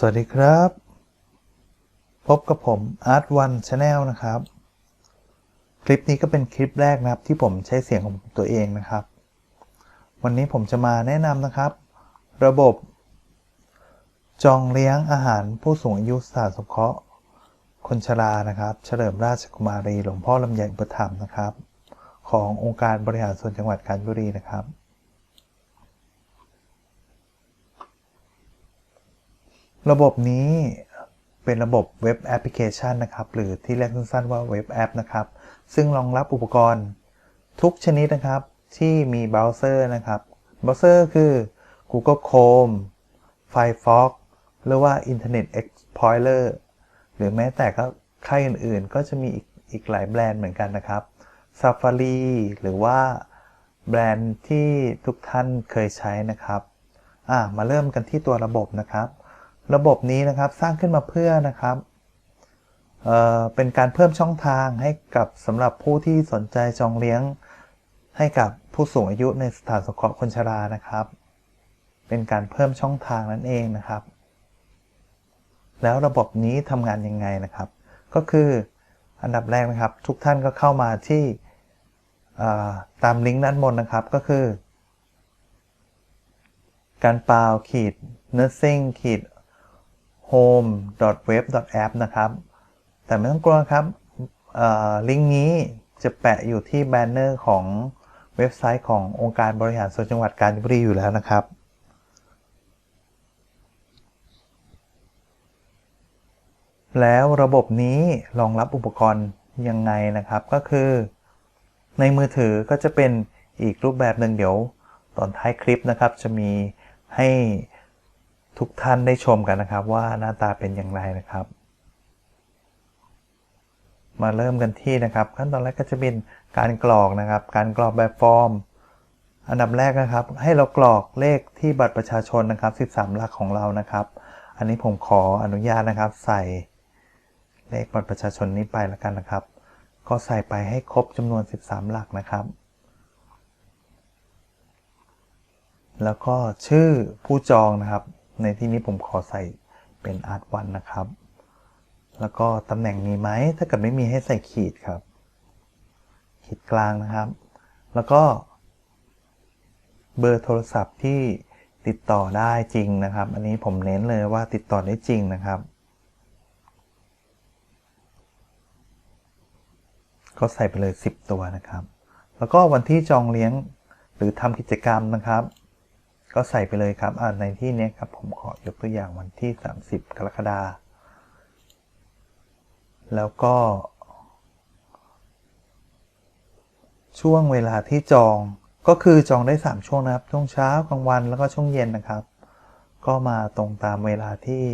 สวัสดีครับ พบกับผม Art One Channel นะครับ คลิปนี้ก็เป็นคลิปแรกนะครับ ที่ผมใช้เสียงของตัวเองนะครับ วันนี้ผมจะมาแนะนำนะครับ ระบบ จองเลี้ยงอาหารผู้สูงอายุสถานสงเคราะห์คนชรานะครับ เฉลิมราชกุมารีหลวงพ่อลำไยอุปถัมภ์นะครับ ขององค์การบริหารส่วนจังหวัดกาญจนบุรีนะครับ ระบบนี้เป็นระบบเว็บแอปพลิเคชันนะครับ หรือที่เรียกสั้นๆว่าเว็บแอปนะครับ ซึ่งรองรับอุปกรณ์ทุกชนิดนะครับที่มีเบราว์เซอร์นะครับเบราว์เซอร์คือ Google Chrome Firefox หรือว่า Internet Explorer หรือแม้แต่ก็ค่ายอื่นๆ ก็จะมีอีกอีกหลายแบรนด์เหมือนกันนะครับ Safari หรือว่าแบรนด์ที่ทุกท่านเคยใช้นะครับ มาเริ่มกันที่ตัวระบบนะครับ ระบบนี้นะครับสร้างขึ้นมาเพื่อนะครับเเป็นการเพิ่มช่องทางให้กับสำหรับผู้ที่สนใจจองเลี้ยง ให้กับผู้สูงอายุในสถานสงเคราะห์คนชรานะครับ เป็นการเพิ่มช่องทางนั่นเองนะครับ แล้วระบบนี้ทำงานยังไงนะครับ ก็คืออันดับแรกนะครับ ทุกท่านก็เข้ามาที่ตามลิงก์ด้านบนนะครับก็คือ การเปล่าขีด nursing ขีด home web app นะครับ แต่ไม่ต้องกลัวครับลิงก์นี้จะแปะอยู่ที่แบนเนอร์ของเว็บไซต์ขององค์การบริหารส่วนจังหวัดกาญจนบุรีอยู่แล้วนะครับ แล้วระบบนี้รองรับอุปกรณ์ยังไงนะครับ ก็คือ ในมือถือก็จะเป็นอีกรูปแบบหนึ่งเดี๋ยวตอนท้ายคลิปนะครับ จะมีให้ ทุกท่านได้ชมกันนะครับว่าหน้าตาเป็นอย่างไรนะครับ มาเริ่มกันที่นะครับ ขั้นตอนแรกก็จะเป็นการกรอกนะครับ การกรอกแบบฟอร์ม อันดับแรกนะครับ ให้เรากรอกเลขที่บัตรประชาชนนะครับ 13 หลักของเรานะครับ อันนี้ผมขออนุญาตนะครับ ใส่เลขบัตรประชาชนนี้ไปแล้วกันนะครับ ก็ใส่ไปให้ครบจำนวน 13 หลักนะครับแล้วก็ชื่อผู้จองนะครับ ในที่นี้ผมขอใส่เป็นอาร์ตวันนะครับ แล้วก็ตำแหน่งมีไหม ถ้าเกิดไม่มีให้ใส่ขีดครับ ขีดกลางนะครับ แล้วก็ เบอร์โทรศัพท์ที่ติดต่อได้จริงนะครับ อันนี้ผมเน้นเลยว่าติดต่อได้จริงนะครับ ก็ใส่ไปเลย 10 ตัวนะครับ แล้วก็วันที่จองเลี้ยงหรือทำกิจกรรมนะครับ ก็ใส่ไปเลยครับในที่นี้ครับผมขอยกตัวอย่างวันที่ 30 กรกฎาคมแล้วก็ ช่วงเวลาที่จองก็คือจองได้ 3 ช่วงนะครับ ช่วงเช้ากลางวันแล้วก็ช่วงเย็นนะครับ ก็มาตรงตามเวลาที่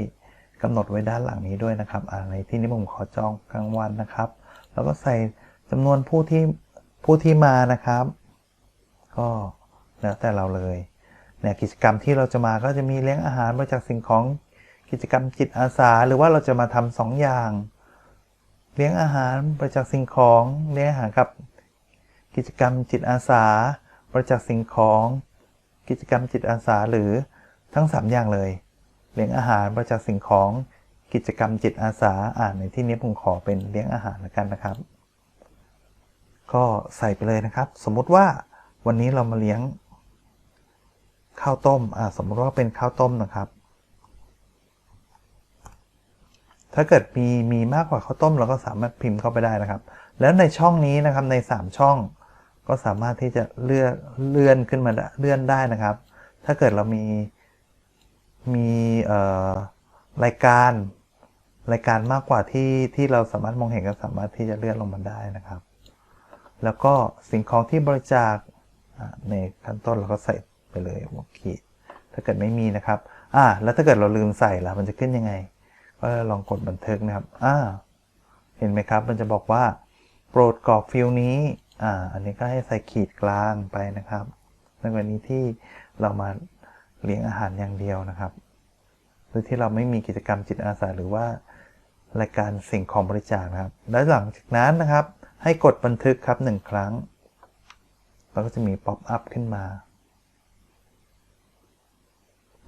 กำหนดไว้ด้านหลังนี้ด้วยนะครับในที่นี้ผมขอจองกลางวันนะครับ แล้วก็ใส่จำนวนผู้ที่ผู้ที่มานะครับ ก็แล้วแต่เราเลย เนี่ยกิจกรรมที่เราจะมาก็จะมีเลี้ยงอาหารบริจาคสิ่งของกิจกรรมจิตอาสา หรือว่าเราจะมาทำสองอย่าง เลี้ยงอาหารบริจาคสิ่งของเลี้ยงอาหารกับ กิจกรรมจิตอาสา บริจาคสิ่งของ กิจกรรมจิตอาสาหรือทั้ง 3 อย่างเลย เลี้ยงอาหารบริจาคสิ่งของกิจกรรมจิตอาสาอ่านในที่นี้ผมขอเป็นเลี้ยงอาหารแล้วกันนะครับ ก็ใส่ไปเลยนะครับ สมมุติว่าวันนี้เรามาเลี้ยง ข้าวต้มอ่าสมมติว่าเป็นข้าวต้มนะครับ ถ้าเกิดมีมีมากกว่าข้าวต้มเราก็สามารถพิมพ์เข้าไปได้นะครับ แล้วในช่องนี้นะครับใน 3 ช่อง ก็สามารถที่จะเลื่อนเลื่อนขึ้นมาเลื่อนได้นะครับ ถ้าเกิดเรามีมีรายการรายการมากกว่าที่ที่เราสามารถมองเห็นก็สามารถที่จะเลื่อนลงมาได้นะครับ แล้วก็สิ่งของที่บริจาคในขั้นต้นเราก็ใส่ ไปเลยหัวขีด ถ้าเกิดไม่มีนะครับ อ่า แล้วถ้าเกิดเราลืมใส่ล่ะมันจะขึ้นยังไง ก็ลองกดบันทึกนะครับ อ่า เห็นไหมครับ มันจะบอกว่า โปรดกรอกฟิลนี้ อ่า อันนี้ก็ให้ใส่ขีดกลางไปนะครับในกรณีที่เรามาเลี้ยงอาหารอย่างเดียวนะครับหรือที่เราไม่มีกิจกรรมจิตอาสาหรือว่ารายการสิ่งของบริจาคนะครับ แล้วหลังจากนั้นนะครับ ให้กดบันทึกครับหนึ่งครั้ง แล้วก็จะมีป๊อปอัพขึ้นมา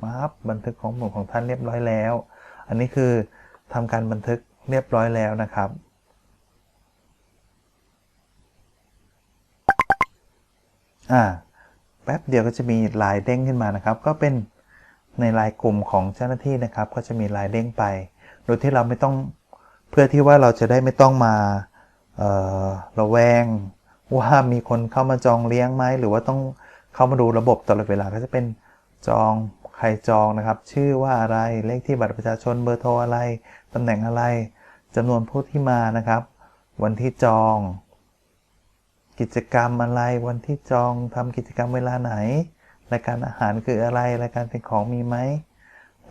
มาครับบันทึกของหมู่ของท่านเรียบร้อยแล้ว อันนี้คือทำการบันทึกเรียบร้อยแล้วนะครับ อ่า แป๊บเดียวก็จะมีลายเด้งขึ้นมานะครับ ก็เป็นในลายกลุ่มของเจ้าหน้าที่นะครับ ก็จะมีลายเด้งไป โดยที่เราไม่ต้องเพื่อที่ว่าเราจะได้ไม่ต้องมาระแวง ว่ามีคนเข้ามาจองเลี้ยงไหมหรือว่าต้องเข้ามาดูระบบตลอดเวลาก็จะเป็นจอง ใครจองนะครับ ชื่อว่าอะไรเลขที่บัตรประชาชนเบอร์โทรอะไรตำแหน่งอะไรจำนวนผู้ที่มานะครับ วันที่จอง กิจกรรมอะไรวันที่จองทำกิจกรรมเวลาไหนรายการอาหารคืออะไรรายการเป็นของมีไหม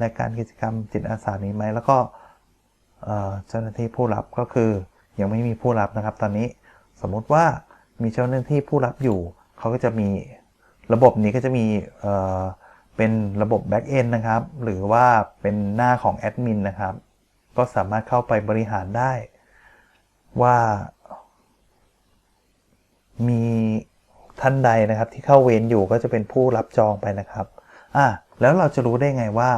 รายการกิจกรรมจิตอาสามีไหมแล้วก็เจ้าหน้าที่ผู้รับก็คือยังไม่มีผู้รับนะครับ ตอนนี้สมมุติว่ามีเจ้าหน้าที่ผู้รับอยู่ เขาก็จะมีระบบนี้ก็จะมี เป็นระบบ Back End นะครับ หรือว่าเป็นหน้าของแอดมินนะครับ ก็สามารถเข้าไปบริหารได้ ว่ามีท่านใดนะครับที่เข้าเวรอยู่ก็จะเป็นผู้รับจองไปนะครับอะแล้วเราจะรู้ได้ไงว่า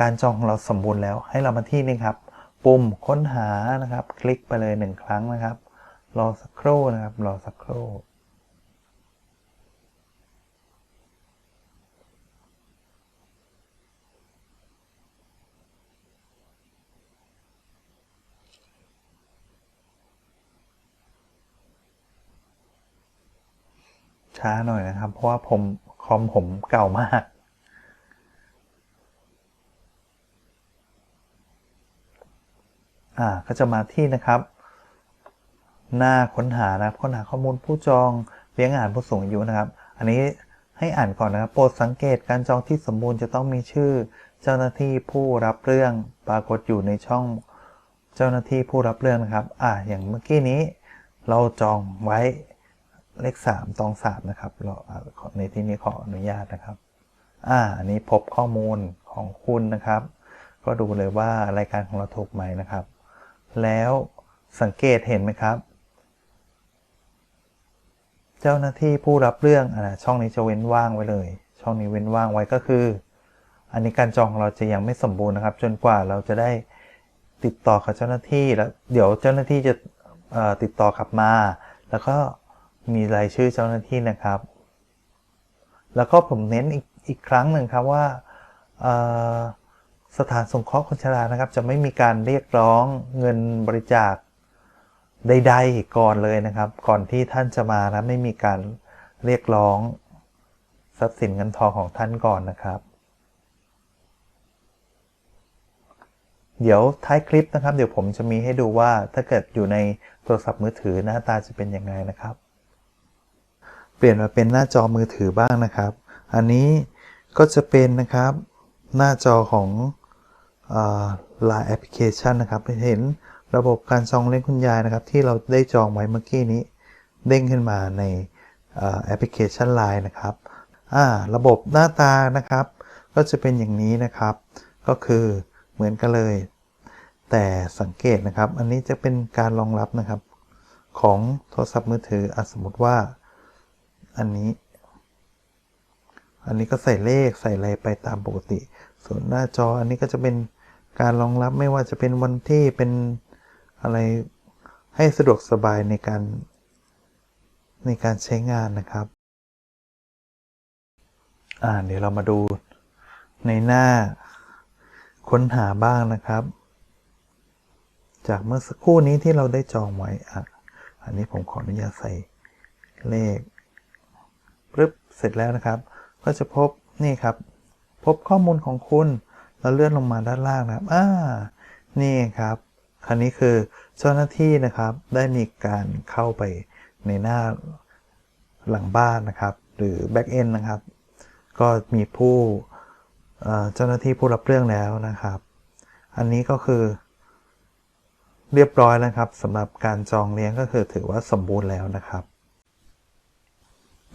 การจองของเราสมบูรณ์แล้ว ให้เรามาที่นี่ครับ ปุ่มค้นหานะครับ คลิกไปเลยหนึ่งครั้งนะครับ รอสักครู่นะครับ รอสักครู่ ช้าหน่อยนะครับ เพราะว่าผมคอมผมเก่ามาก อ่าก็จะมาที่นะครับ หน้าค้นหานะครับค้นหาข้อมูลผู้จองเลี้ยงอาหารผู้สูงอายุนะครับ อันนี้ให้อ่านก่อนนะครับโปรดสังเกตการจองที่สมบูรณ์จะต้องมีชื่อ เจ้าหน้าที่ผู้รับเรื่องปรากฏอยู่ในช่องเจ้าหน้าที่ผู้รับเรื่องนะครับ อ่าอย่างเมื่อกี้นี้เราจองไว้ เลข 3 ตอง3นะครับ เราในที่นี้ขออนุญาตนะครับ อ่า อันนี้พบข้อมูลของคุณนะครับ ก็ดูเลยว่ารายการของเราถูกไหมนะครับ แล้วสังเกตเห็นไหมครับ เจ้าหน้าที่ผู้รับเรื่องอ่าช่องนี้จะเว้นว่างไว้เลย ช่องนี้เว้นว่างไว้ก็คือ อันนี้การจองของเราจะยังไม่สมบูรณ์นะครับ จนกว่าเราจะได้ติดต่อกับเจ้าหน้าที่แล้ว เดี๋ยวเจ้าหน้าที่จะติดต่อกลับมา แล้วก็ มีรายชื่อเจ้าหน้าที่นะครับ แล้วก็ผมเน้นอีกอีกครั้งหนึ่งครับว่าสถานสงเคราะห์คนชรานะครับ จะไม่มีการเรียกร้องเงินบริจาคใดๆก่อนเลยนะครับ ก่อนที่ท่านจะมานะไม่มีการเรียกร้องทรัพย์สินเงินทองของท่านก่อนนะครับ เดี๋ยวท้ายคลิปนะครับ เดี๋ยวผมจะมีให้ดูว่าถ้าเกิดอยู่ในโทรศัพท์มือถือหน้าตาจะเป็นยังไงนะครับ เปลี่ยนมาเป็นหน้าจอมือถือบ้างนะครับ อันนี้ก็จะเป็นนะครับหน้าจอของลายแอปพลิเคชันนะครับเห็นระบบการจองเลี้ยงคุณยายนะครับ ที่เราได้จองไว้เมื่อกี้นี้ เด้งขึ้นมาในแอปพลิเคชัน Line นะครับระบบหน้าตานะครับ ก็จะเป็นอย่างนี้นะครับ ก็คือเหมือนกันเลย แต่สังเกตนะครับ อันนี้จะเป็นการรองรับนะครับ ของโทรศัพท์มือถืออสมมติว่า อันนี้ อันนี้ก็ใส่เลขใส่อะไรไปตามปกติ ส่วนหน้าจออันนี้ก็จะเป็นการรองรับไม่ว่าจะเป็นวันที่เป็นอะไรให้สะดวกสบายในการ ในการใช้งานนะครับ อ่าเดี๋ยวเรามาดูในหน้าค้นหาบ้างนะครับ จากเมื่อสักครู่นี้ที่เราได้จองไว้อะอันนี้ผมขออนุญาตใส่เลข เสร็จแล้วนะครับ ก็จะพบนี่ครับ พบข้อมูลของคุณ แล้วเลื่อนลงมาด้านล่างนะครับอ่านี่ครับ คราวนี้คือเจ้าหน้าที่นะครับ ได้มีการเข้าไปในหน้าหลังบ้านนะครับ หรือ back end นะครับ ก็มีผู้เจ้าหน้าที่ผู้รับเรื่องแล้วนะครับ อันนี้ก็คือ เรียบร้อยนะครับสำหรับการจองเลี้ยงก็คือถือว่าสมบูรณ์แล้วนะครับ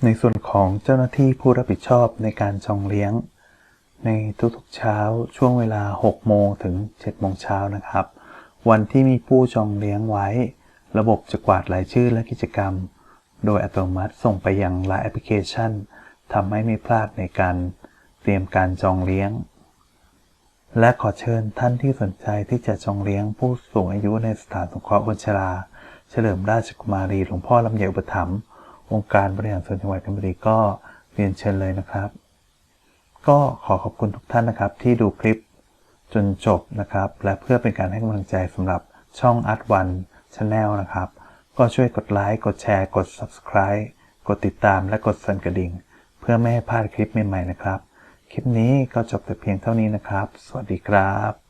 ในส่วนของเจ้าหน้าที่ผู้รับผิดชอบในการจองเลี้ยง ในทุกๆเช้าช่วงเวลา 6 โมงถึง 7 โมงเช้านะครับ วันที่มีผู้จองเลี้ยงไว้ ระบบจะกวาดรายชื่อและกิจกรรม โดยอัตโนมัติส่งไปยัง Line แอปพลิเคชันทำให้ไม่พลาดในการเตรียมการจองเลี้ยง และขอเชิญท่านที่สนใจที่จะจองเลี้ยงผู้สูงอายุในสถานสงเคราะห์คนชรา เฉลิมราชกุมารีหลวงพ่อลำใหญ่อุปถัมภ์ องค์การบริหารส่วนจังหวัดกาญจนบุรีก็เรียนเชิญเลยนะครับ ก็ขอขอบคุณทุกท่านนะครับ ที่ดูคลิปจนจบนะครับ และเพื่อเป็นการให้กำลังใจสำหรับช่อง Art One Channel นะครับ ก็ช่วยกดไลค์กดแชร์กด Subscribe กดติดตามและกดสั่นกระดิ่ง เพื่อไม่ให้พลาดคลิปใหม่ๆนะครับ คลิปนี้ก็จบแต่เพียงเท่านี้นะครับ สวัสดีครับ